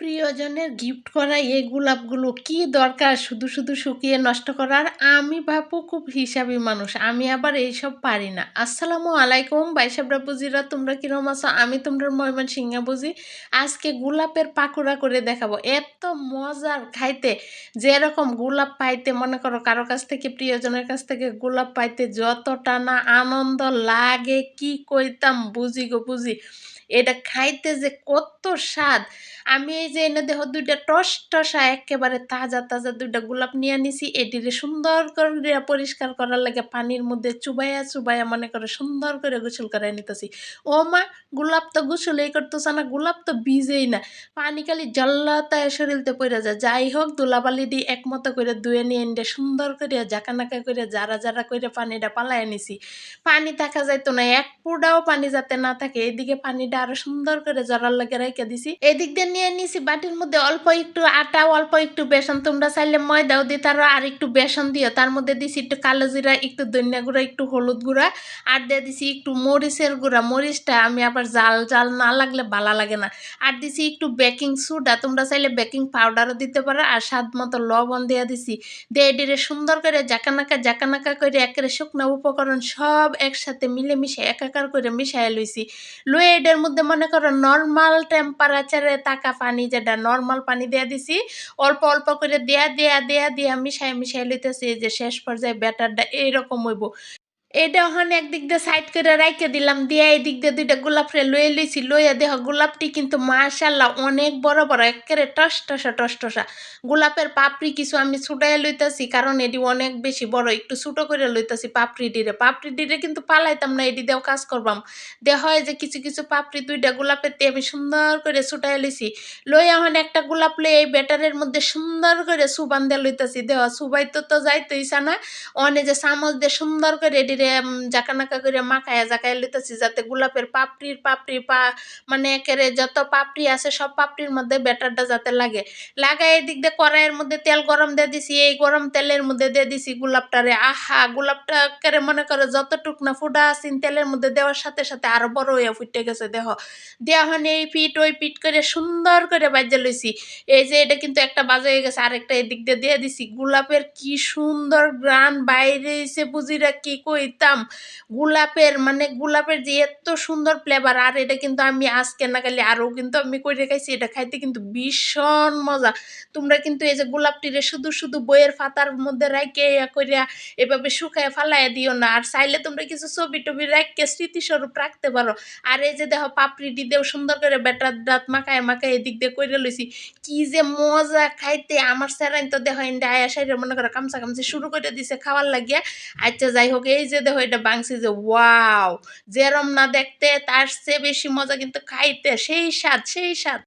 প্রিয়জনের গিফট করা এই গোলাপগুলো কি দরকার? শুধু শুধু শুকিয়ে নষ্ট করার? আমি ভাবু খুব হিসাবি মানুষ, আমি আবার এইসব পারি না। আসসালামু আলাইকুম বাইসাবরা বুঝিরা তোমরা কিরম আছো? আমি তোমরা ময়মন সিংহা বুঝি। আজকে গোলাপের পাকুড়া করে দেখাবো। এত মজার খাইতে, যেরকম গোলাপ পাইতে, মনে করো কারও কাছ থেকে, প্রিয়জনের কাছ থেকে গোলাপ পাইতে যতটা না আনন্দ লাগে, কি কইতাম বুঝি গো বুঝি। এটা খাইতে যে কত স্বাদ। আমি এই যে এনে দেহ দুইটা টস টসা একেবারে তাজা তাজা দুইটা গোলাপ নিয়ে নিছি এটিরে সুন্দর করে পরিষ্কার করার লাগে পানির মধ্যে চুবাইয়া চুবাইয়া মনে করে সুন্দর করে গোসল করাই নিতেছি। ও মা, গোলাপ তো গোসলেই করতেছে না, গোলাপ তো ভিজেই না। পানি খালি জল্লাতায় শরীরতে পড়ে যায়। যাই হোক দুলাবালি দিয়ে একমতো করে ধুয়ে নিয়ে এনে সুন্দর করে জাকানাকা করে যারা যারা করে পানিটা পালায় নিছি পানি থাকা যাইতো না, এক পুডাও পানি যাতে না থাকে। এদিকে পানিটা আরও সুন্দর করে জড়ার লাগে রেখে দিছি। এদিক দিয়ে নিয়ে নিছি বাটির মধ্যে অল্প একটু আটা, অল্প একটু বেসন, তোমরা চাইলে ময়দাও দিয়ে তারও আর একটু বেসন দিও। তার মধ্যে দিছি একটু কালো জিরা, একটু ধনিয়া গুঁড়া, একটু হলুদ গুঁড়া, আর দিয়ে দিছি একটু মরিচের গুঁড়া। মরিচটা আমি আবার জাল জাল না লাগলে ভালো লাগে না। আর দিছি একটু বেকিং সোডা, তোমরা চাইলে বেকিং পাউডারও দিতে পারো। আর স্বাদ মতো লবণ দিয়ে দিছি। দিয়ে এটিরে সুন্দর করে জাকানাকা জাকানাকা করে একেবারে শুকনো উপকরণ সব একসাথে মিলেমিশে একাকার করে মিশাই লইছি। লয়ে এটার মধ্যে মনে করো নর্মাল টেম্পারেচারে তাকা পানি যেটা নর্মাল পানি দেয়া দিছি, অল্প অল্প করে দেয়া দেয়া দেয়া, দিয়া মিশাই মিশাই লইতেছি যে শেষ পর্যায়ে ব্যাটারটা এইরকম হইব। এটা ওখানে একদিক দিয়ে সাইড করে রাইকে দিলাম, দিয়ে এই দিক দিয়ে দুইটা গোলাপ রে লয়ে লইছি, লইয়া দেহ গোলাপটি কিন্তু মাশাল্লাহ অনেক বড় বড়, একেবারে টস টসা টস টসা গোলাপের পাপড়ি কিছু আমি ছুটাইয়া লইতাছি, কারণ এটি অনেক বেশি বড়, একটু ছোটো করে লইতাছি পাপড়ি ডিরে পাপড়ি ডিরে কিন্তু পালাইতাম না এটি দিয়েও কাজ করবাম। দেহ হয় যে কিছু কিছু পাপড়ি দুইটা গোলাপের দিয়ে আমি সুন্দর করে ছুটাই লইছি। লইয়া ওখানে একটা গোলাপ লই এই ব্যাটারের মধ্যে সুন্দর করে সুবান দিয়ে লইতাছি। দেহ সুবাই তো তো যাইতেইছা না অনে যে চামচ দিয়ে সুন্দর করে এটি রে জাকানাকা করে মাখায়া জাকায় লিতেছি যাতে গোলাপের পাপড়ির পাপড়ি পা মানে একেরে যত পাপড়ি আছে সব পাপড়ির মধ্যে ব্যাটারটা যাতে লাগে। লাগাই এদিক দিয়ে কড়াইয়ের মধ্যে তেল গরম দিয়ে দিছি, এই গরম তেলের মধ্যে দিয়ে দিছি গোলাপটারে। আহা, গোলাপটা একেরে মনে করে যতটুক না ফুটা আসিন তেলের মধ্যে দেওয়ার সাথে সাথে আরও বড় হয়ে ফুটে গেছে দেহ দেওয়া হন এই পিঠ, ওই পিট করে সুন্দর করে বাজে লইছি। এই যে এটা কিন্তু একটা বাজে হয়ে গেছে, আরেকটা এদিক দিয়ে দিয়ে দিছি। গোলাপের কি সুন্দর গ্রান বাইরে এসে বুঝিরা কি কই দিতাম। গোলাপের মানে গোলাপের যে এত সুন্দর ফ্লেভার আর এটা কিন্তু আমি আজকে না খালি আরও কিন্তু আমি করে খাইছি, এটা খাইতে কিন্তু ভীষণ মজা। তোমরা কিন্তু এই যে গোলাপটিরে শুধু শুধু বইয়ের পাতার মধ্যে রাইকে করিয়া এভাবে শুকায় ফালাই দিও না। আর চাইলে তোমরা কিছু ছবি টবি রাখকে স্মৃতিস্বরূপ রাখতে পারো। আর এই যে দেখো পাপড়িটি দিদেও সুন্দর করে বেটার দাঁত মাখায় মাখায় এদিক দিয়ে করে লইছি, কি যে মজা খাইতে। আমার স্যারাইন তো দেখো ইন্ডা আয়া সাইডে মনে করো কামচা কামচি শুরু করে দিছে খাওয়ার লাগিয়া। আচ্ছা যাই হোক, এই যে দেখো এটা বাংছি যে, ওয়াও, যেরম না দেখতে, তার চেয়ে বেশি মজা কিন্তু খাইতে। সেই স্বাদ সেই স্বাদ।